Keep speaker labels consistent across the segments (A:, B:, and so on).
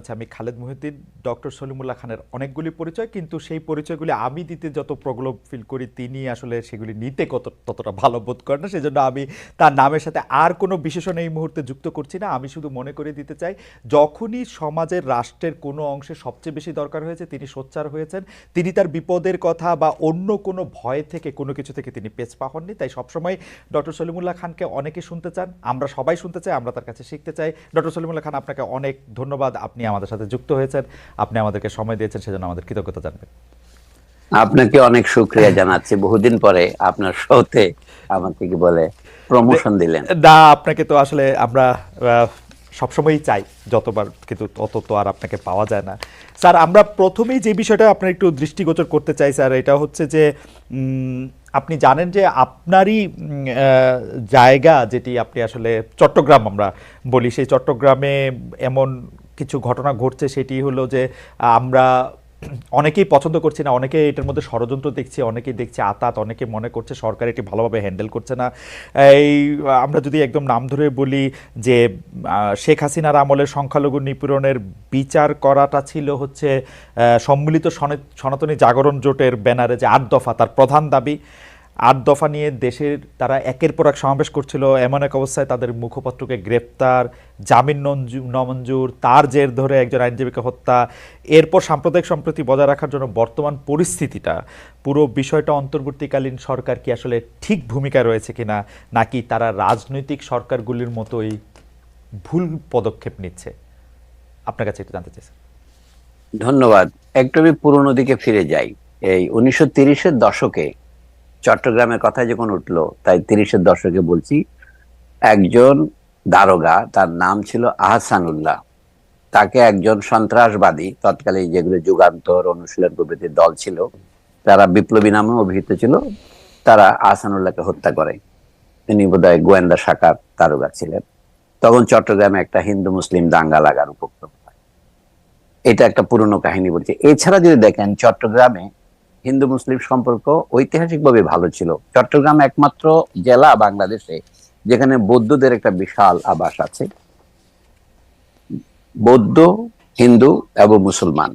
A: আচ্ছা আমি খালেদ মহিউদ্দিন, ডক্টর সলিমুল্লাহ খানের অনেকগুলি পরিচয়, কিন্তু সেই পরিচয়গুলি আমি দিতে যত প্রগলভ ফিল করি, তিনি আসলে সেগুলি নিতে কত, ততটা ভালো বোধ করেন না। সেজন্য আমি তার নামের সাথে আর কোনো বিশেষণ এই মুহূর্তে যুক্ত করছি না। আমি শুধু মনে করে দিতে চাই, যখনই সমাজের রাষ্ট্রের কোনো অংশে সবচেয়ে বেশি দরকার হয়েছে, তিনি সোচ্চার হয়েছেন। তিনি তার বিপদের কথা বা অন্য কোনো ভয় থেকে কোনো কিছু থেকে তিনি পেছপা হননি। তাই সবসময় ডক্টর সলিমুল্লাহ খানকে অনেকে শুনতে চান, আমরা সবাই শুনতে চাই, আমরা তার কাছে শিখতে চাই। ডক্টর সলিমুল্লাহ খান, আপনাকে অনেক ধন্যবাদ। আপনি আমাদের সাথে যুক্ত হয়েছেন আপনি আমাদেরকে সময় দিয়েছেন সেজন্য আমাদের কৃতজ্ঞতা জানবেন।
B: আপনাকে অনেক শুক্রিয়া জানাচ্ছি। বহুদিন পরে আপনার শোতে আমাকে কি বলে প্রমোশন দিলেন।
A: না আপনাকে তো আসলে আমরা সবসময়ই চাই যতবার কিন্তু তত তো আর আপনাকে পাওয়া যায় না। স্যার আমরা প্রথমেই যে বিষয়টা আপনার একটু দৃষ্টিগোচর করতে চাই স্যার এটা হচ্ছে যে উম, আপনি জানেন যে আপনারই জায়গা যেটি আপনি আসলে চট্টগ্রাম আমরা বলি সেই চট্টগ্রামে এমন কিছু ঘটনা ঘটছে সেটি হলো যে, আমরা অনেকেই পছন্দ করছি না অনেকে এটার মধ্যে ষড়যন্ত্র দেখছি, অনেকেই দেখছে আতাত, অনেকে মনে করছে সরকার এটি ভালোভাবে হ্যান্ডেল করছে না। এই, আমরা যদি একদম নাম ধরে বলি যে শেখ হাসিনার আমলের সংখ্যালঘু নিপীড়নের বিচার করাটা ছিল হচ্ছে সম্মিলিত সনাতনী জাগরণ জোটের ব্যানারে যে আট দফা, তার প্রধান দাবি। আট দফা নিয়ে দেশের তারা একের পর এক সমাবেশ করছিল। এমন এক অবস্থায় তাদের মুখপাত্রকে গ্রেপ্তার। জামিন নমঞ্জুর, তার জের ধরে একজন আইনজীবীকে হত্যা। এরপর সাম্প্রদায়িক সম্প্রীতি বজায় রাখার জন্য বর্তমান পরিস্থিতিটা। পুরো বিষয়টা অন্তর্বর্তীকালীন সরকার কি আসলে ঠিক ভূমিকা রয়েছে কিনা, নাকি তারা রাজনৈতিক সরকারগুলির মতোই ভুল পদক্ষেপ নিচ্ছে? আপনার কাছে একটু জানতে চাইছি
B: ধন্যবাদ। একটু পুরোনো দিকে ফিরে যাই। এই উনিশশো তিরিশের দশকে চট্টগ্রামের কথা যখন উঠল, তাই তিরিশের দশকে বলছি, একজন দারোগা, তার নাম ছিল আহসানুল্লাহ। তাকে একজন সন্ত্রাসবাদী তৎকালে যেগুলো যুগান্তর অনুশীলন প্রভৃতির দল ছিল, তারা বিপ্লবী নামে অভিহিত ছিল, তারা আহসানুল্লাহকে হত্যা করে। তিনি বোধহয় গোয়েন্দা শাখার দারোগা ছিলেন। তখন চট্টগ্রামে একটা হিন্দু মুসলিম দাঙ্গা লাগার উপক্রম হয়। এটা একটা পুরনো কাহিনী বলছে। এছাড়া যদি দেখেন, চট্টগ্রামে হিন্দু মুসলিম সম্পর্ক ঐতিহাসিকভাবে ভালো ছিল। চট্টগ্রাম একমাত্র জেলা বাংলাদেশে যেখানে বৌদ্ধদের একটা বিশাল আবাস আছে। বৌদ্ধ, হিন্দু এবং মুসলমান।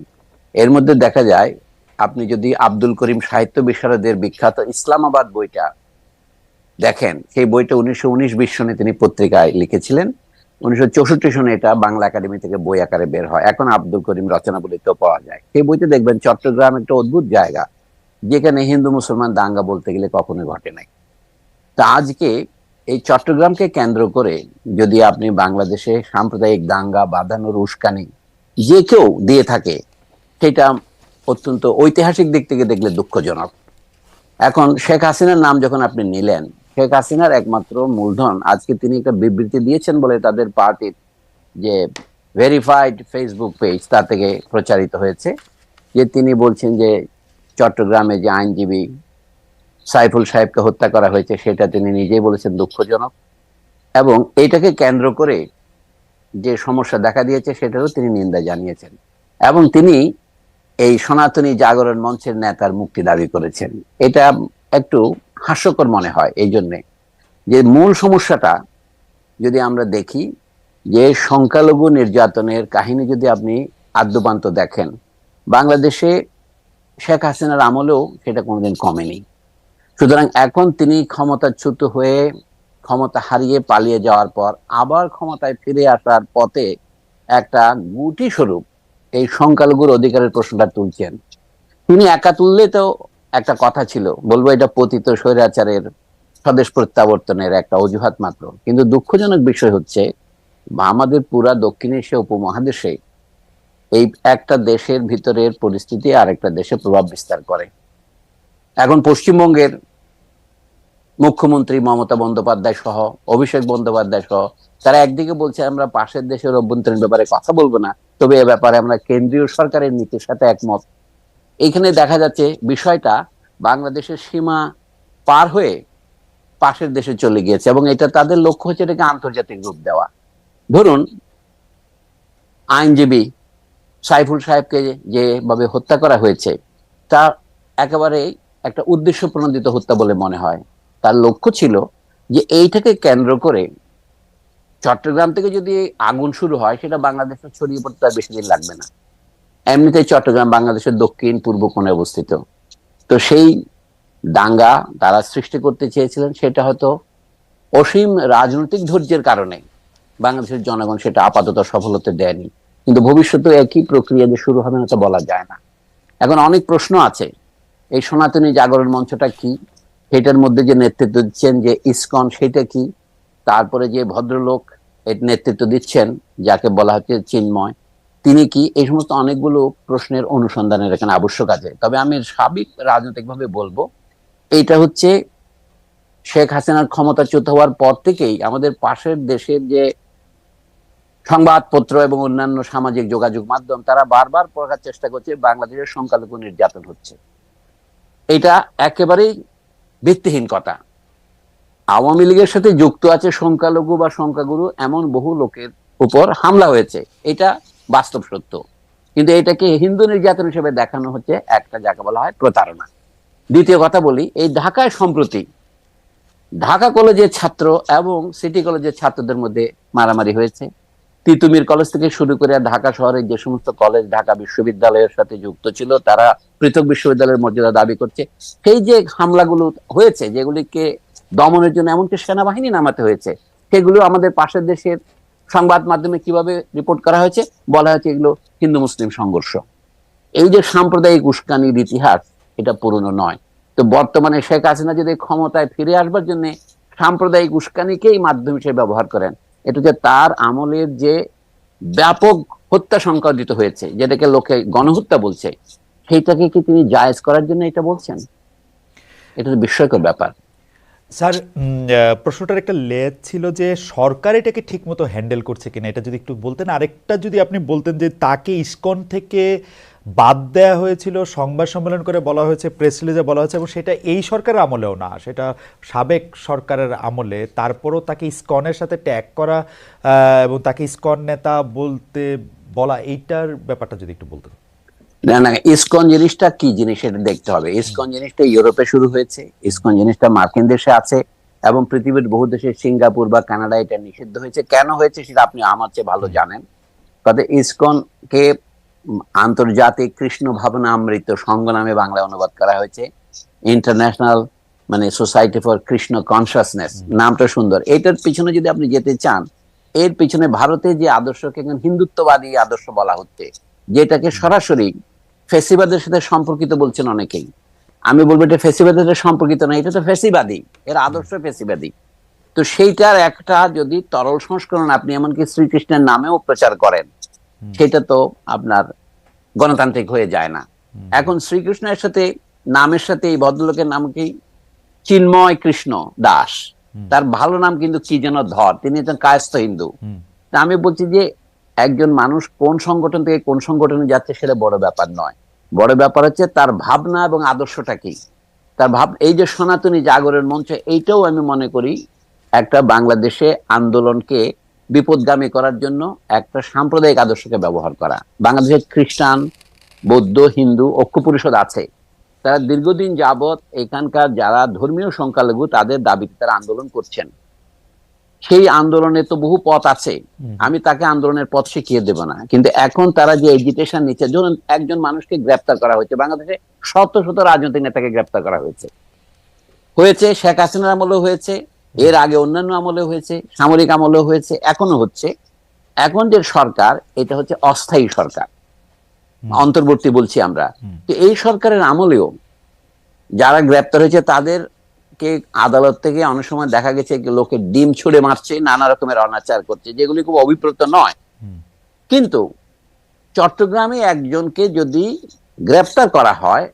B: এর মধ্যে দেখা যায়, আপনি যদি আব্দুল করিম সাহিত্য বিশারদের বিখ্যাত ইসলামাবাদ বইটা দেখেন, সেই বইটা উনিশশো উনিশ বিশ সনে তিনি পত্রিকায় লিখেছিলেন। উনিশশো চৌষট্টি সনে এটা বাংলা একাডেমি থেকে বই আকারে বের হয়। এখন আব্দুল করিম রচনাবলিতেও পাওয়া যায়। সেই বইতে দেখবেন চট্টগ্রাম একটা অদ্ভুত জায়গা। যেখানে হিন্দু মুসলমান দাঙ্গা বলতে গেলে কখনো ঘটে নাই। তা আজকে এই চট্টগ্রামকে কেন্দ্র করে যদি আপনি বাংলাদেশে সাম্প্রদায়িক দাঙ্গা, বাঁধানোর উস্কানি যে কেউ দিয়ে থাকে, সেটা অত্যন্ত ঐতিহাসিক দিক থেকে দেখলে দুঃখজনক। এখন শেখ হাসিনার নাম যখন আপনি নিলেন, শেখ হাসিনার একমাত্র মূলধন আজকে তিনি একটা বিবৃতি দিয়েছেন বলে তাদের পার্টির যে ভেরিফাইড ফেসবুক পেজ তা থেকে প্রচারিত হয়েছে, যে তিনি বলছেন যে চট্টগ্রামে যে আইনজীবী সাইফুল সাহেবকে হত্যা করা হয়েছে, সেটা তিনি নিজেই বলেছেন দুঃখজনক। এবং এইটাকে কেন্দ্র করে যে সমস্যা দেখা দিয়েছে, সেটারও তিনি নিন্দা জানিয়েছেন। এবং তিনি এই সনাতনী জাগরণ মঞ্চের নেতার মুক্তি দাবি করেছেন। এটা একটু হাস্যকর মনে হয় এই জন্যে যে মূল সমস্যাটা যদি আমরা দেখি, যে সংখ্যালঘু নির্যাতনের কাহিনী যদি আপনি আদ্যপান্ত দেখেন, বাংলাদেশে শেখ হাসিনার আমলেও সেটা কোনোদিন কমেনি। সুতরাং এখন তিনি ক্ষমতাচ্যুত হয়ে ক্ষমতা হারিয়ে পালিয়ে যাওয়ার পর আবার ক্ষমতায় ফিরে আসার পথে একটা গুটি স্বরূপ এই সংখ্যালঘুর অধিকারের প্রশ্নটা তুলছেন। তিনি একা তুললে তো একটা কথা ছিল, বলব এটা পতিত স্বৈরাচারের স্বদেশ প্রত্যাবর্তনের একটা অজুহাত মাত্র। কিন্তু দুঃখজনক বিষয় হচ্ছে, আমাদের পুরা দক্ষিণ এশিয়া উপমহাদেশে এই একটা দেশের ভিতরের পরিস্থিতি আরেকটা দেশে প্রভাব বিস্তার করে। এখন পশ্চিমবঙ্গের মুখ্যমন্ত্রী মমতা বন্দ্যোপাধ্যায় সহ, অভিষেক বন্দ্যোপাধ্যায় সহ, তারা একদিকে বলছে আমরা পাশের দেশের অভ্যন্তরীণ ব্যাপারে কথা বলব না, তবে এ ব্যাপারে আমরা কেন্দ্রীয় সরকারের নীতির সাথে একমত। এখানে দেখা যাচ্ছে বিষয়টা বাংলাদেশের সীমা পার হয়ে পাশের দেশে চলে গিয়েছে এবং এটা তাদের লক্ষ্য হচ্ছে এটাকে আন্তর্জাতিক রূপ দেওয়া। ধরুন, আইনজীবী সাইফুল সাহেবকে যেভাবে হত্যা করা হয়েছে, তা একেবারে একটা উদ্দেশ্য প্রণোদিত হত্যা বলে মনে হয়। তার লক্ষ্য ছিল যে এইটাকে কেন্দ্র করে চট্টগ্রাম থেকে যদি আগুন শুরু হয়, সেটা বাংলাদেশে ছড়িয়ে পড়তে আর বেশি দিন লাগবে না। এমনিতেই চট্টগ্রাম বাংলাদেশের দক্ষিণ, পূর্ব কোণে অবস্থিত। তো সেই দাঙ্গা তারা সৃষ্টি করতে চেয়েছিলেন, সেটা হয়তো অসীম রাজনৈতিক ধৈর্যের কারণে বাংলাদেশের জনগণ সেটা আপাতত সফলতা দেয়নি। কিন্তু ভবিষ্যতে একই প্রক্রিয়া যে শুরু হবে না তা বলা যায় না। এখন অনেক প্রশ্ন আছে। এই সনাতনী জাগরণ মঞ্চটা কি? সেটার মধ্যে যে নেতৃত্ব দিচ্ছেন যে ইসকন সেটা কি? তারপরে যে ভদ্রলোক এর নেতৃত্ব দিচ্ছেন, যাকে বলা হচ্ছে চিন্ময়, তিনি কি? এই সমস্ত অনেকগুলো প্রশ্নের অনুসন্ধানের এখানে আবশ্যক আছে। তবে আমি সাবিক রাজনৈতিকভাবে বলব, এইটা হচ্ছে শেখ হাসিনার ক্ষমতাচ্যুত হওয়ার পর থেকেই আমাদের পাশের দেশের যে সংবাদপত্র এবং অন্যান্য সামাজিক যোগাযোগ মাধ্যম তারা বারবার প্রকার চেষ্টা করছে, বাংলাদেশের সংখ্যালঘু নির্যাতন হচ্ছে। এটা একেবারেই ভিত্তিহীন কথা। আওয়ামী লীগের সাথে যুক্ত আছে সংখ্যালঘু বা সংখ্যাগুরু এমন বহু লোকের উপর হামলা হয়েছে। এটা বাস্তব সত্য। কিন্তু এটাকে হিন্দু নির্যাতন হিসেবে দেখানো হচ্ছে একটা যাকে বলা হয় প্রতারণা। দ্বিতীয় কথা বলি, এই ঢাকায় সম্প্রতি ঢাকা কলেজের ছাত্র এবং সিটি কলেজের ছাত্রদের মধ্যে মারামারি হয়েছে। তিতুমির কলেজ থেকে শুরু করে ঢাকা শহরের যে সমস্ত কলেজ ঢাকা বিশ্ববিদ্যালয়ের সাথে যুক্ত ছিল, তারা পৃথক বিশ্ববিদ্যালয়ের মর্যাদা দাবি করছে। সেই যে হামলাগুলো হয়েছে, যেগুলিকে দমনের জন্য এমনকি সেনাবাহিনী নামাতে হয়েছে, সেগুলো আমাদের পাশের দেশের সংবাদ মাধ্যমে কীভাবে রিপোর্ট করা হয়েছে? বলা হয়েছে এগুলো হিন্দু মুসলিম সংঘর্ষ। এই যে সাম্প্রদায়িক উস্কানির ইতিহাস, এটা পুরনো নয়। তো বর্তমানে শেখ হাসিনা যদি ক্ষমতায় ফিরে আসবার জন্য সাম্প্রদায়িক উস্কানিকেই মাধ্যম হিসেবে ব্যবহার করেন এটা হচ্ছে তার আমলের যে ব্যাপক হত্যা সংক্রান্ত হয়েছে, যেটাকে লোকে গণহত্যা বলছে, সেইটাকে কি তিনি জায়েজ করার জন্য এটা বলছেন? এটা তো বিস্ময়কর ব্যাপার।
A: স্যার প্রশ্নটার একটা লেজ ছিল যে সরকার এটাকে ঠিকমতো হ্যান্ডেল করছে কিনা, এটা যদি একটু বলতেন। আরেকটা যদি আপনি বলতেন যে তাকে ইস্কন থেকে বাদ দেওয়া হয়েছিল সংবাদ সম্মেলন করে বলা হয়েছে প্রেস রিলিজে বলা হয়েছে এবং সেটা এই সরকারের আমলেও না সেটা সাবেক সরকারের আমলে। তারপরও তাকে ইসকনের সাথে ট্যাগ করা এবং তাকে ইসকন নেতা বলতে বলা এইটার ব্যাপারটা যদি একটু বলতেন।
B: না না ইসকন জিনিসটা কি জিনিস এটা দেখতে হবে। ইসকন জিনিসটা ইউরোপে শুরু হয়েছে ইসকন জিনিসটা মার্কিন দেশে আছে এবং পৃথিবীর বহু দেশে সিঙ্গাপুর বা কানাডা এটা নিষিদ্ধ হয়েছে। কেন হয়েছে সেটা আপনি আমার চেয়ে ভালো জানেন। তবে ইসকন কে উম, আন্তর্জাতিক কৃষ্ণ ভাবনা অমৃত সংঘ নামে বাংলায় অনুবাদ করা হয়েছে। ইন্টারন্যাশনাল মানে সোসাইটি ফর কৃষ্ণ কনসাসনেস নামটা সুন্দর। এটার পিছনে যদি আপনি যেতে চান এর পিছনে ভারতে যে আদর্শকে এখন হিন্দুত্ববাদী আদর্শ বলা হচ্ছে যেটাকে সরাসরি ফেসিবাদের সাথে সম্পর্কিত বলছেন অনেকেই। আমি বলব এটা ফেসিবাদের সাথে সম্পর্কিত না এটা তো ফেসিবাদী এর আদর্শ ফেসিবাদী। তো সেইটার একটা যদি তরল সংস্করণ আপনি এমনকি শ্রীকৃষ্ণের নামেও প্রচার করেন সেটা তো আপনার গণতান্ত্রিক হয়ে যায় না। এখন শ্রীকৃষ্ণের সাথে নামের সাথে এই ভদ্রলোকের নাম কি? চিন্ময় কৃষ্ণ দাস। তার ভালো নাম কিন্তু কি যেন ধর? তিনি একজন কায়স্থ হিন্দু। তা আমি বলছি যে একজন মানুষ কোন সংগঠন থেকে কোন সংগঠনে যাচ্ছে সেটা বড় ব্যাপার নয়। বড় ব্যাপার হচ্ছে তার ভাবনা এবং আদর্শটা কি? তার ভাব এই যে সনাতনী জাগরণ মঞ্চ এইটাও আমি মনে করি একটা বাংলাদেশে আন্দোলনকে বিপদগামী করার জন্য একটা সাম্প্রদায়িক আদর্শকে ব্যবহার করা। বাংলাদেশের খ্রিস্টান বৌদ্ধ হিন্দু ঐক্য পরিষদ আছে। তারা দীর্ঘদিন যাবৎ এখানকার যারা ধর্মীয় সংখ্যালঘু তাদের দাবিতে তারা আন্দোলন করছেন। সেই আন্দোলনে তো বহু পথ আছে। আমি তাকে আন্দোলনের পথ শিখিয়ে দেব না। কিন্তু এখন তারা যে এজিটেশন নিচ্ছে ধরুন একজন মানুষকে গ্রেপ্তার করা হয়েছে। বাংলাদেশে শত শত রাজনৈতিক নেতাকে গ্রেপ্তার করা হয়েছে। হয়েছে শেখ হাসিনার আমলেও হয়েছে। এর আগে অন্যান্য আমলে হয়েছে সামরিক আমলে হয়েছে এখনও হচ্ছে। এখন যে সরকার এটা হচ্ছে অস্থায়ী সরকার। অন্তর্বর্তী বলছি আমরা। তো এই সরকারের আমলেও যারা গ্রেপ্তার হয়েছে তাদেরকে আদালত থেকে অনেক সময় দেখা গেছে লোকে ডিম ছুড়ে মারছে নানা রকমের অনাচার করছে যেগুলি খুব অভিপ্রেত নয়। কিন্তু চট্টগ্রামে একজনকে যদি গ্রেপ্তার করা হয়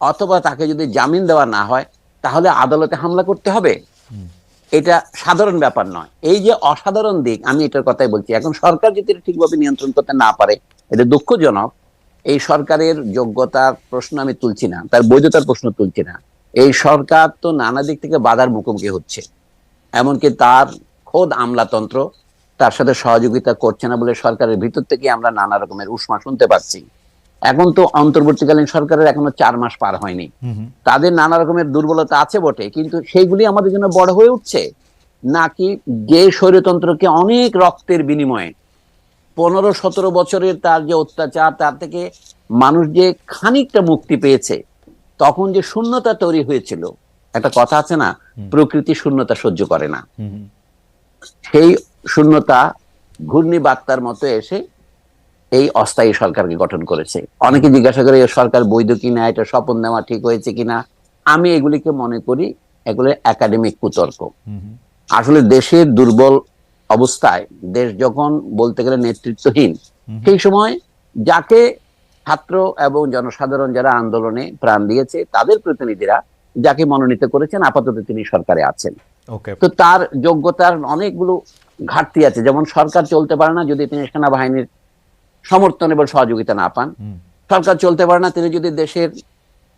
B: অথবা তাকে যদি জামিন দেওয়া না হয় তাহলে আদালতে হামলা করতে হবে। এটা সাধারণ ব্যাপার নয়। এই যে অসাধারণ দিক, আমি এটার কথাই বলছি। এখন সরকার যদি এটা ঠিকভাবে নিয়ন্ত্রণ করতে না পারে, এটা দুঃখজনক। এই সরকারের যোগ্যতার প্রশ্ন আমি তুলছি না, তার বৈধতার প্রশ্ন তুলছি না। এই সরকার তো নানা দিক থেকে বাধার মুখোমুখি হচ্ছে। এমনকি তার খোদ আমলাতন্ত্র, তার সাথে সহযোগিতা করছে না বলে সরকারের ভিতর থেকে আমরা নানা রকমের উষ্মা শুনতে পাচ্ছি। এখন তো অন্তর্বর্তীকালীন সরকারের এখনও চার মাস পার হয়নি। তাদের নানা রকমের দুর্বলতা আছে বটে কিন্তু সেইগুলি আমাদের জন্য বড় হয়ে উঠছে। নাকি যে স্বৈরতন্ত্রকে অনেক রক্তের বিনিময়ে পনেরো সতেরো বছরের তার যে অত্যাচার তার থেকে মানুষ যে খানিকটা মুক্তি পেয়েছে তখন যে শূন্যতা তৈরি হয়েছিল একটা কথা আছে না প্রকৃতি শূন্যতা সহ্য করে না। সেই শূন্যতা ঘূর্ণি বার্তার মতো এসে এই অস্থায়ী সরকারকে গঠন করেছে। অনেকে জিজ্ঞাসা করে সরকার বৈধ কিনা? এটা স্বপন নেওয়া ঠিক হয়েছে কিনা? আমি এগুলিকে মনে করি এগুলো একাডেমিক কুতর্ক। আসলে দেশের দুর্বল অবস্থায় দেশ যখন বলতে গেলে নেতৃত্বহীন সেই সময় যাকে ছাত্র এবং জনসাধারণ যারা আন্দোলনে প্রাণ দিয়েছে তাদের প্রতিনিধিরা যাকে মনোনীত করেছেন আপাতত তিনি সরকারে আছেন। তো তার যোগ্যতার অনেকগুলো ঘাটতি আছে। যেমন সরকার চলতে পারে না যদি তিনি সেনাবাহিনীর সমর্থন এবং সহযোগিতা না পান। সরকার চলতে পারে না তিনি যদি দেশের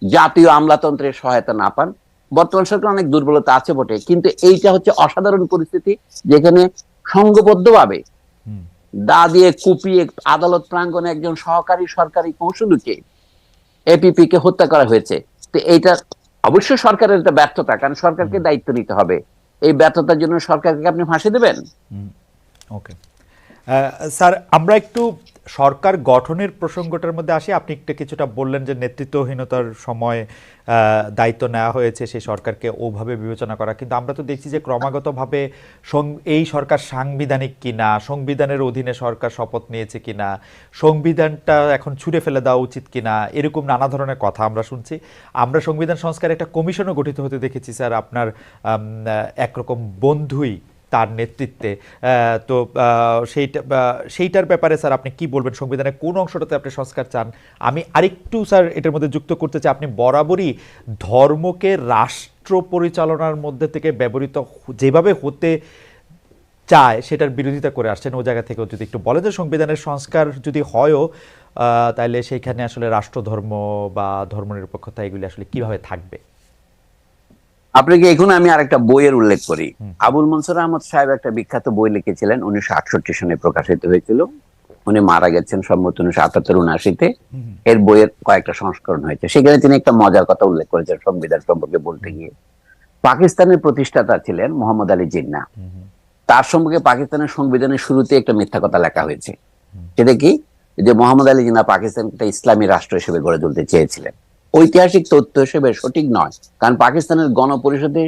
B: জাতীয় আমলাতন্ত্রের সহায়তা না পান। বর্তমান সরকার অনেক দুর্বলতা আছে বটে কিন্তু এইটা হচ্ছে অসাধারণ পরিস্থিতি যেখানে সংঘবদ্ধভাবে দা দিয়ে কুপিয়ে আদালত প্রাঙ্গণে একজন সহকারী সরকারি কৌশলকে এপিপি কে হত্যা করা হয়েছে। তো এইটা অবশ্যই সরকারের একটা ব্যর্থতা কারণ সরকারকে দায়িত্ব নিতে হবে। এই ব্যর্থতার জন্য সরকারকে আপনি ফাঁসি দেবেন?
A: ওকে। স্যার, আমরা একটু সরকার গঠনের প্রসঙ্গটার মধ্যে আসি। আপনি একটু কিছুটা বললেন যে নেতৃত্বহীনতার সময় দায়িত্ব নেওয়া হয়েছে সেই সরকারকে ওভাবে বিবেচনা করা। কিন্তু আমরা তো দেখছি যে ক্রমাগতভাবে এই সরকার সাংবিধানিক কিনা, সংবিধানের অধীনে সরকার শপথ নিয়েছে কিনা, সংবিধানটা এখন ছুঁড়ে ফেলে দেওয়া উচিত কিনা, এরকম নানা ধরনের কথা আমরা শুনছি। আমরা সংবিধান সংস্কার একটা কমিশনও গঠিত হতে দেখেছি, স্যার। আপনার একরকম বন্ধুই তার নেতৃত্বে। তো সেইটা সেইটার ব্যাপারে স্যার আপনি কি বলবেন? সংবিধানের কোন অংশটাতে আপনি সংস্কার চান? আমি আরেকটু স্যার এটার মধ্যে যুক্ত করতে চাই। আপনি বরাবরই ধর্মকে রাষ্ট্র পরিচালনার মধ্যে থেকে ব্যবহৃত যেভাবে হতে চায় সেটার বিরোধিতা করে আসছেন ও জায়গা থেকেও। যদি একটু বলেন যে সংবিধানের সংস্কার যদি হয়ও তাহলে সেইখানে আসলে রাষ্ট্রধর্ম বা ধর্মনিরপেক্ষতা এগুলি আসলে কীভাবে থাকবে?
B: আপনাকে এখন আমি আরেকটা বইয়ের উল্লেখ করি। আবুল মনসুর আহমদ সাহেব একটা বিখ্যাত বই লিখেছিলেন উনিশশো আটষট্টি সনে প্রকাশিত হয়েছিল। উনি মারা গেছেন সম্ভবত উনিশশো আটাত্তর উনআশিতে। এর বইয়ের কয়েকটা সংস্করণ হয়েছে। সেখানে তিনি একটা মজার কথা উল্লেখ করেছেন সংবিধান সম্পর্কে বলতে গিয়ে। পাকিস্তানের প্রতিষ্ঠাতা ছিলেন মোহাম্মদ আলী জিন্না। তার সম্পর্কে পাকিস্তানের সংবিধানের শুরুতে একটা মিথ্যা কথা লেখা হয়েছে। সেটা কি? যে মোহাম্মদ আলী জিন্না পাকিস্তানকে একটা ইসলামী রাষ্ট্র হিসেবে গড়ে তুলতে চেয়েছিলেন। ঐতিহাসিক তথ্য হিসেবে সঠিক নয়। কারণ পাকিস্তানের গণপরিষদে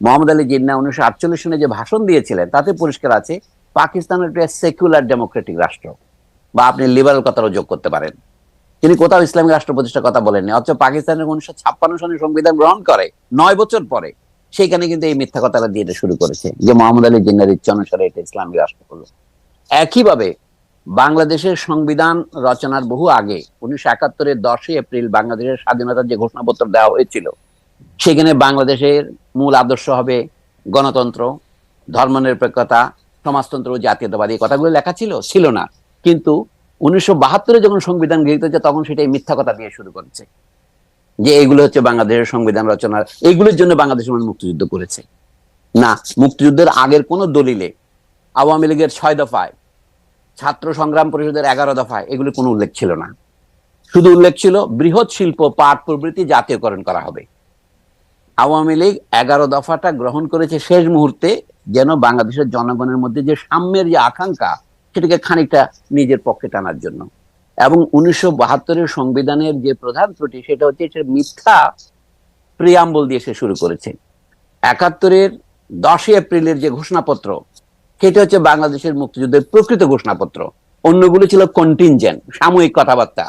B: মোহাম্মদ আলী জিন্না উনিশশো আটচল্লিশ সনে যে ভাষণ দিয়েছিলেন, তাতে পরিষ্কার আছে পাকিস্তানের একটা সেকুলার ডেমোক্রেটিক রাষ্ট্র। বা আপনি লিবারাল কথারও যোগ করতে পারেন। তিনি কোথাও ইসলামিক রাষ্ট্র প্রতিষ্ঠার কথা বলেননি, অথচ পাকিস্তানের উনিশশো ছাপ্পান্ন সনে সংবিধান গ্রহণ করে, নয় বছর পরে, সেইখানে কিন্তু এই মিথ্যা কথাটা দিয়ে শুরু করেছে, যে মোহাম্মদ আলী জিন্নার ইচ্ছা অনুসারে এটা ইসলামিক রাষ্ট্র হলো। একইভাবে বাংলাদেশের সংবিধান রচনার বহু আগে, উনিশশো একাত্তরের দশই এপ্রিল বাংলাদেশের স্বাধীনতার যে ঘোষণাপত্র দেওয়া হয়েছিল, সেখানে বাংলাদেশের মূল আদর্শ হবে গণতন্ত্র, ধর্মনিরপেক্ষতা, সমাজতন্ত্র ও জাতীয়তাবাদী। এই কথাগুলো লেখা ছিল ছিল না। কিন্তু উনিশশো বাহাত্তরে যখন সংবিধান গৃহীত হচ্ছে তখন সেটাই মিথ্যা কথা দিয়ে শুরু করেছে। যে এগুলো হচ্ছে বাংলাদেশের সংবিধান রচনার এইগুলোর জন্য বাংলাদেশ মানুষ মুক্তিযুদ্ধ করেছে। না, মুক্তিযুদ্ধের আগের কোন দলিলে আওয়ামী লীগের ছয় দফায় ছাত্র সংগ্রাম পরিষদের এগারো দফায়, এগুলি কোনো উল্লেখ ছিল না। শুধু উল্লেখ ছিল বৃহৎ শিল্প পাট প্রভৃতি জাতীয়করণ করা হবে। আওয়ামী লীগ এগারো দফাটা গ্রহণ করেছে শেষ মুহূর্তে, যেন বাংলাদেশের জনগণের মধ্যে যে সাম্যের যে আকাঙ্ক্ষা, সেটাকে খানিকটা নিজের পক্ষে টানার জন্য। এবং উনিশশো বাহাত্তরের সংবিধানের যে প্রধান ত্রুটি, সেটা হচ্ছে সে মিথ্যা প্রিয়াম্বল দিয়ে সে শুরু করেছে। একাত্তরের দশই এপ্রিলের যে ঘোষণাপত্র সেটা হচ্ছে বাংলাদেশের মুক্তিযুদ্ধের প্রকৃত ঘোষণাপত্র। অন্যগুলো ছিল কন্টিনজেন্ট সাময়িক কথাবার্তা।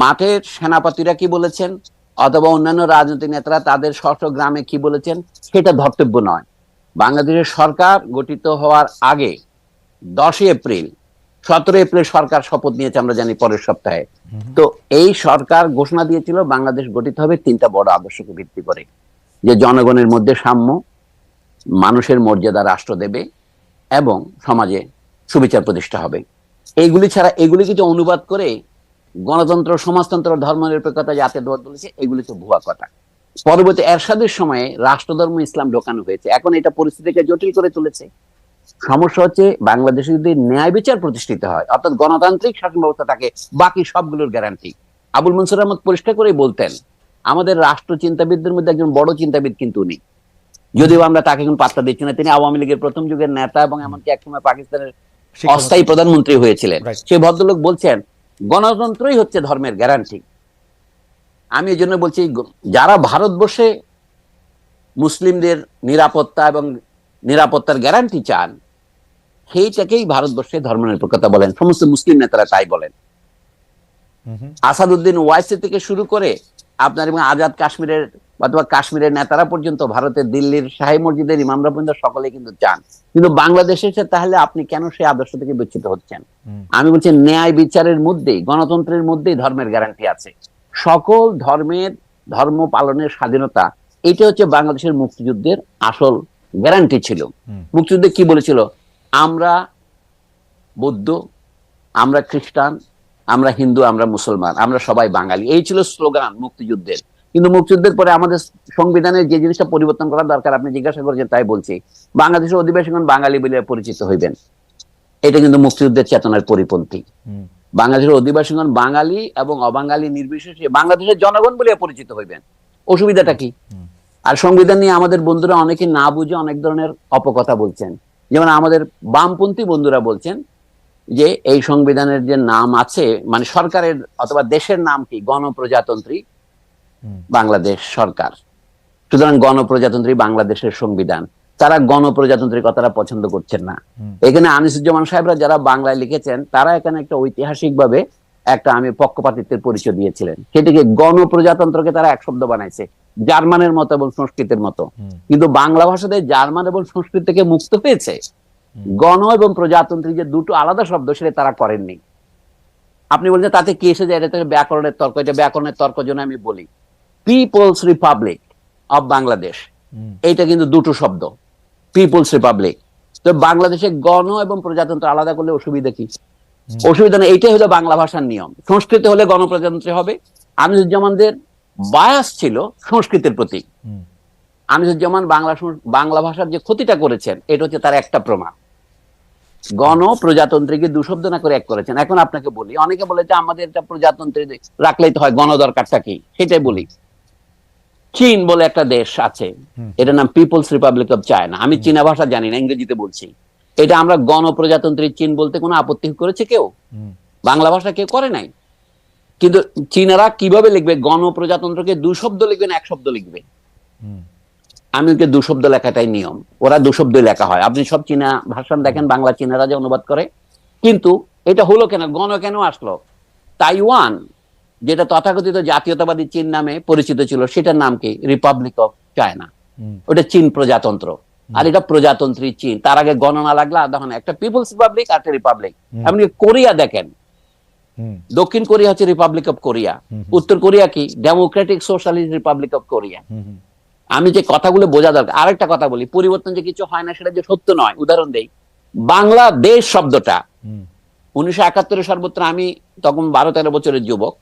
B: মাঠের সেনাপতিরা কি বলেছেন? অথবা অন্যান্য রাজনৈতিক নেতারা তাদের স্ব স্ব গ্রামে কি বলেছেন? সেটা ধর্তব্য নয়। বাংলাদেশের সরকার গঠিত হওয়ার আগে দশই এপ্রিল সতেরো এপ্রিল সরকার শপথ নিয়েছে আমরা জানি পরের সপ্তাহে। তো এই সরকার ঘোষণা দিয়েছিল বাংলাদেশ গঠিত হবে তিনটা বড় আদর্শকে ভিত্তি করে। যে জনগণের মধ্যে সাম্য মানুষের মর্যাদা রাষ্ট্র দেবে এবং সমাজে সুবিচার প্রতিষ্ঠা হবে। এইগুলি ছাড়া এগুলি কিছু অনুবাদ করে গণতন্ত্র, সমাজতন্ত্র, ধর্মনিরপেক্ষতা, জাতীয়তাবাদ বলেছে, এগুলি তো ভুয়া কথা। পরবর্তী এরশাদের সময়ে রাষ্ট্রধর্ম ইসলাম ঢোকানো হয়েছে। এখন এটা পরিস্থিতিকে জটিল করে তুলেছে। সমস্যা হচ্ছে বাংলাদেশে যদি ন্যায় বিচার প্রতিষ্ঠিত হয়, অর্থাৎ গণতান্ত্রিক শাসন ব্যবস্থা থাকে, বাকি সবগুলোর গ্যারান্টি আবুল মনসুর আহমদ পরিষ্কার করে বলতেন, আমাদের রাষ্ট্র চিন্তাবিদদের মধ্যে একজন বড় চিন্তাবিদ কিন্তু উনি। যদিও আমরা তাকে এখন পাত্তা দিচ্ছি না তিনি আওয়ামী লীগের প্রথম যুগের নেতা এবং এমনকি একসময় পাকিস্তানের অস্থায়ী প্রধানমন্ত্রী হয়েছিলেন। সেই ভদ্রলোক বলছেন গণতন্ত্রই হচ্ছে ধর্মের গ্যারান্টি আমি এই জন্য বলছি যারা ভারতবর্ষে মুসলিমদের নিরাপত্তা এবং নিরাপত্তার গ্যারান্টি চান সেইটাকেই ভারতবর্ষে ধর্মনিরপেক্ষতা বলেন। সমস্ত মুসলিম নেতারা তাই বলেন। আসাদুদ্দিন ওয়াইসি থেকে শুরু করে আপনার এবং আজাদ কাশ্মীরের অথবা কাশ্মীরের নেতারা পর্যন্ত ভারতের দিল্লির শাহী মসজিদের ইমামরা পর্যন্ত সকলে কিন্তু চান। কিন্তু বাংলাদেশে এসে তাহলে আপনি কেন সেই আদর্শ থেকে বিচ্যুত হচ্ছেন? আমি বলছি ন্যায় বিচারের মধ্যেই গণতন্ত্রের মধ্যেই ধর্মের গ্যারান্টি আছে। সকল ধর্মের ধর্ম পালনের স্বাধীনতা এটা হচ্ছে বাংলাদেশের মুক্তিযুদ্ধের আসল গ্যারান্টি ছিল। মুক্তিযুদ্ধে কি বলেছিল? আমরা বৌদ্ধ আমরা খ্রিস্টান আমরা হিন্দু আমরা মুসলমান আমরা সবাই বাঙালি। এই ছিল স্লোগান মুক্তিযুদ্ধের। কিন্তু মুক্তিযুদ্ধের পরে আমাদের সংবিধানের যে জিনিসটা পরিবর্তন করা দরকার আপনি জিজ্ঞাসা করেছেন তাই বলছি। বাংলাদেশের অধিবাসীগণ বাঙালি বলে পরিচিত হইবেন। এটা কিন্তু মুক্তিযুদ্ধের চেতনার পরিপন্থী। বাংলাদেশের অধিবাসীগণ বাঙালি এবং অবাঙালি নির্বিশেষে বাংলাদেশের জনগণ বলে পরিচিত হইবেন। অসুবিধাটা কি? আর সংবিধান নিয়ে আমাদের বন্ধুরা অনেকে না বুঝে অনেক ধরনের অপকথা বলছেন। যেমন আমাদের বামপন্থী বন্ধুরা বলছেন যে এই সংবিধানের যে নাম আছে মানে সরকারের অথবা দেশের নাম কি? গণপ্রজাতন্ত্রী। বাংলাদেশ সরকার। সুতরাং গণপ্রজাতন্ত্রী বাংলাদেশের সংবিধান। তারা গণপ্রজাতন্ত্রীর কথাটা পছন্দ করছেন না। এখানে আনিসুজ্জামান সাহেবরা যারা বাংলায় লিখেছেন তারা এখানে একটা ঐতিহাসিক ভাবে একটা আমি পক্ষপাতিত্বের পরিচয় দিয়েছিলেন। সেটিকে গণপ্রজাতন্ত্রকে তারা এক শব্দ বানাইছে জার্মানের মতো এবং সংস্কৃতের মতো। কিন্তু বাংলা ভাষাতে জার্মান এবং সংস্কৃত থেকে মুক্ত হয়েছে। গণ এবং প্রজাতন্ত্রী যে দুটো আলাদা শব্দ সেটা তারা করেননি। আপনি বলছেন তাতে কি এসে যায়? এটা ব্যাকরণের তর্ক এটা ব্যাকরণের তর্ক জন্য আমি বলি। People's republic of Bangladesh. এইটা কিন্তু দুটো শব্দ। পিপলস রিপাবলিক তো বাংলাদেশে গণ এবং প্রজাতন্ত্র আলাদা করলে অসুবিধা কি? অসুবিধা নেই। এইটাই হলো বাংলা ভাষার নিয়ম। সংস্কৃত হলে গণপ্রজাতন্ত্রী হবে। আনিসুজ্জামানদের বায়াস ছিল সংস্কৃতের প্রতি আনিসুজ্জামান বাংলা বাংলা ভাষার যে ক্ষতিটা করেছেন এটা হচ্ছে তার একটা প্রমাণ। গণ প্রজাতন্ত্রীকে দু শব্দ না করে এক করেছেন। এখন আপনাকে বলি অনেকে বলে যে আমাদের এটা প্রজাতন্ত্রী রাখলেই তো হয় গণ দরকারটা কি? সেটাই বলি। চীন বলে একটা দেশ আছে। এটার নাম পিপলস রিপাবলিক অফ চায়না আমি চীনা ভাষা জানি না ইংরেজিতে বলছি। এটা আমরা গণপ্রজাতন্ত্রী চীন বলতে কোনো আপত্তি করেছে কেউ? বাংলা ভাষা কেউ করে নাই? কিন্তু চীনারা কীভাবে লিখবে? গণপ্রজাতন্ত্রকে দু শব্দ লিখবে না এক শব্দ লিখবে। আমি ওকে দু শব্দ লেখাটাই নিয়ম। ওরা দু শব্দ লেখা হয়। আপনি সব চীনা ভাষণ দেখেন বাংলা চীনারা যে অনুবাদ করে। কিন্তু এটা হলো কেন? গণ কেন আসলো? তাইওয়ান যেটা তথাকথিত জাতীয়তাবাদী চীন নামে পরিচিত ছিল সেটার নাম কি? রিপাবলিক অফ চায়না ওটা চীন প্রজাতন্ত্র। আর এটা প্রজাতন্ত্রী চীন। তার আগে গণনা লাগল একটা পিপলস রিপাবলিক আর একটা রিপাবলিক। এমনকি কোরিয়া দেখেন। দক্ষিণ কোরিয়া হচ্ছে রিপাবলিক অফ কোরিয়া উত্তর কোরিয়া কি? Democratic socialist republic of Korea. আমি যে কথাগুলো বোঝা দরকার আরেকটা কথা বলি। পরিবর্তন যে কিছু হয় না সেটা যে সত্য নয়। উদাহরণ দেই। বাংলাদেশ শব্দটা। উনিশশো একাত্তরের সর্বত্র আমি তখন বারো তেরো বছরের যুবক।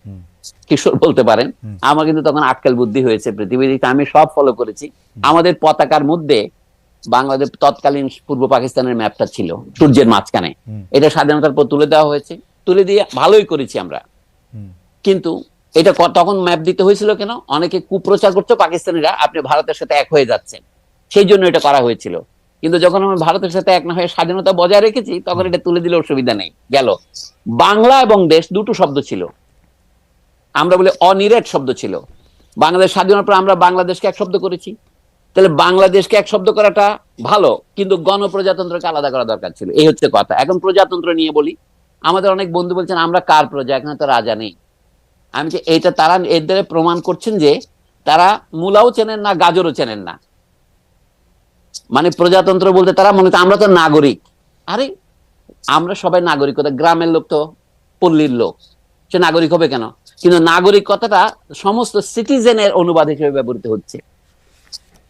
B: কিশোর বলতে পারেন আমার কিন্তু তখন আটকাল বুদ্ধি হয়েছে পৃথিবীতে আমি সব ফলো করেছি। আমাদের পতাকার মধ্যে বাংলাদেশ তৎকালীন পূর্ব পাকিস্তানের ম্যাপটা ছিল সূর্যের মাঝখানে। এটা স্বাধীনতার পর তুলে দেওয়া হয়েছে। তুলে দিয়ে ভালোই করেছি আমরা। কিন্তু এটা তখন ম্যাপ দিতে হয়েছিল কেন? অনেকে কুপ্রচার করছে পাকিস্তানিরা আপনি ভারতের সাথে এক হয়ে যাচ্ছেন। সেই জন্য এটা করা হয়েছিল। কিন্তু যখন আমি ভারতের সাথে এক না হয়ে স্বাধীনতা বজায় রেখেছি তখন এটা তুলে দিলে অসুবিধা নেই। গেল। বাংলা এবং দেশ দুটো শব্দ ছিল। আমরা বলি অনিরেট শব্দ ছিল। বাংলাদেশ স্বাধীনের পর আমরা বাংলাদেশকে এক শব্দ করেছি। তাহলে বাংলাদেশকে এক শব্দ করাটা ভালো, কিন্তু গণপ্রজাতন্ত্রকে আলাদা করা দরকার ছিল। এই হচ্ছে কথা। এখন প্রজাতন্ত্র নিয়ে বলি। আমাদের অনেক বন্ধু বলছেন, আমরা কার প্রজা? এখানে তো রাজা নেই। আমি যে এটা তারা এর দ্বারা প্রমাণ করছেন যে তারা মূলাও চেনেন না, গাজরও চেনেন না। মানে প্রজাতন্ত্র বলতে তারা মনে আমরা তো নাগরিক। আরে, আমরা সবাই নাগরিকতা গ্রামের লোক তো পল্লীর লোক। সে নাগরিক হবে কেন? কিন্তু নাগরিক কথাটা সমস্ত সিটিজেনের অনুবাদ হিসেবে ব্যবহৃত হচ্ছে।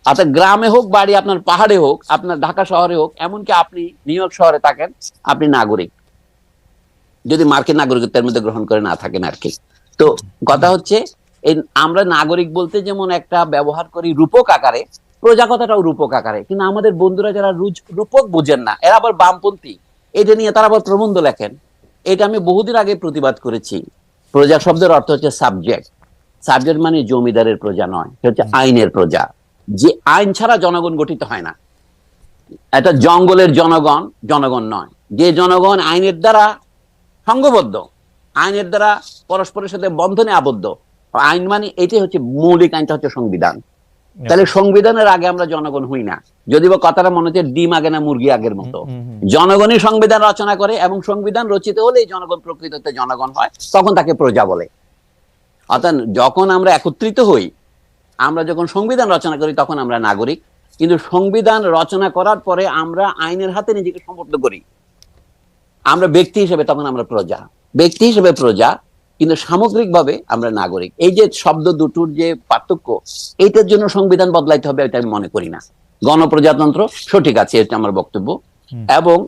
B: অর্থাৎ গ্রামে হোক, বাড়ি আপনার পাহাড়ে হোক, আপনার ঢাকা শহরে হোক, এমনকি আপনি নিউ ইয়র্ক শহরে থাকেন, আপনি নাগরিক। যদি মার্কিন নাগরিকত্বের মধ্যে গ্রহণ করে না থাকেন আর কি। তো কথা হচ্ছে, এই আমরা নাগরিক বলতে যেমন একটা ব্যবহার করি রূপক আকারে প্রজা কথাটাও রূপক আকারে, কিন্তু আমাদের বন্ধুরা যারা রূপক বুঝেন না, এরা আবার বামপন্থী। এটা নিয়ে তারা আবার প্রবন্ধ লেখেন। এটা আমি বহুদিন আগে প্রতিবাদ করেছি। প্রজা শব্দের অর্থ হচ্ছে সাবজেক্ট সাবজেক্ট মানে জমিদারের প্রজা নয় হচ্ছে আইনের প্রজা। যে আইন ছাড়া জনগণ গঠিত হয় না। এটা জঙ্গলের জনগণ জনগণ নয়। যে জনগণ আইনের দ্বারা সংঘবদ্ধ আইনের দ্বারা পরস্পরের সাথে বন্ধনে আবদ্ধ, আইন মানে এটাই হচ্ছে মৌলিক আইনটা হচ্ছে সংবিধান। তাহলে সংবিধানের আগে আমরা জনগণ হই না। যদি বা কথাটা মনে হচ্ছে ডিম আগে না মুরগি আগের মতো। জনগণই সংবিধান রচনা করে এবং সংবিধান রচিত হলেই জনগণ প্রকৃততে জনগণ হয় তখন তাকে প্রজা বলে। অর্থাৎ যখন আমরা একত্রিত হই আমরা যখন সংবিধান রচনা করি তখন আমরা নাগরিক। কিন্তু সংবিধান রচনা করার পরে আমরা আইনের হাতে নিজেকে সমর্থ করি। আমরা ব্যক্তি হিসেবে তখন আমরা প্রজা। ব্যক্তি হিসেবে প্রজা কিন্তু সামগ্রিকভাবে আমরা নাগরিক। এই যে শব্দ দুটোর যে পার্থক্য এইটার জন্য সংবিধান বদলাইতে হবে এটা আমি মনে করি না। গণপ্রজাতন্ত্র সঠিক আছে এটা আমার বক্তব্য। এবং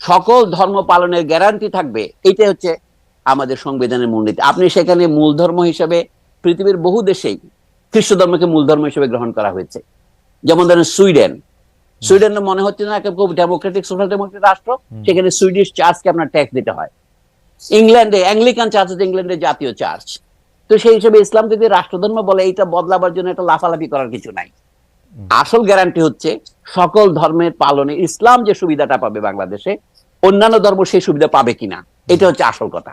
B: সকল ধর্ম পালনের গ্যারান্টি থাকবে এটা হচ্ছে আমাদের সংবিধানের মূলনীতি আপনি সেখানে মূল ধর্ম হিসেবে পৃথিবীর বহু দেশেই খ্রিস্ট ধর্মকে মূল ধর্ম হিসেবে গ্রহণ করা হয়েছে। যেমন ধরেন সুইডেন। সুইডেন মনে হচ্ছে না খুব ডেমোক্রেটিক সোশ্যাল ডেমোক্রেটিক রাষ্ট্র সেখানে সুইডিশ চার্চকে আপনার ট্যাক্স দিতে হয়। ইংল্যান্ডে অ্যাংলিকান চার্চ হচ্ছে ইংল্যান্ডের জাতীয় চার্চ তো সেই হিসেবে ইসলাম যদি রাষ্ট্রধর্ম বলে এটা বদলাবার জন্য একটা লাফালাফি করার কিছু নাই। আসল গ্যারান্টি হচ্ছে, সকল ধর্মের পালনে ইসলাম যে সুবিধাটা পাবে বাংলাদেশে, অন্যান্য ধর্ম সেই সুবিধা পাবে কিনা, এটা হচ্ছে আসল কথা।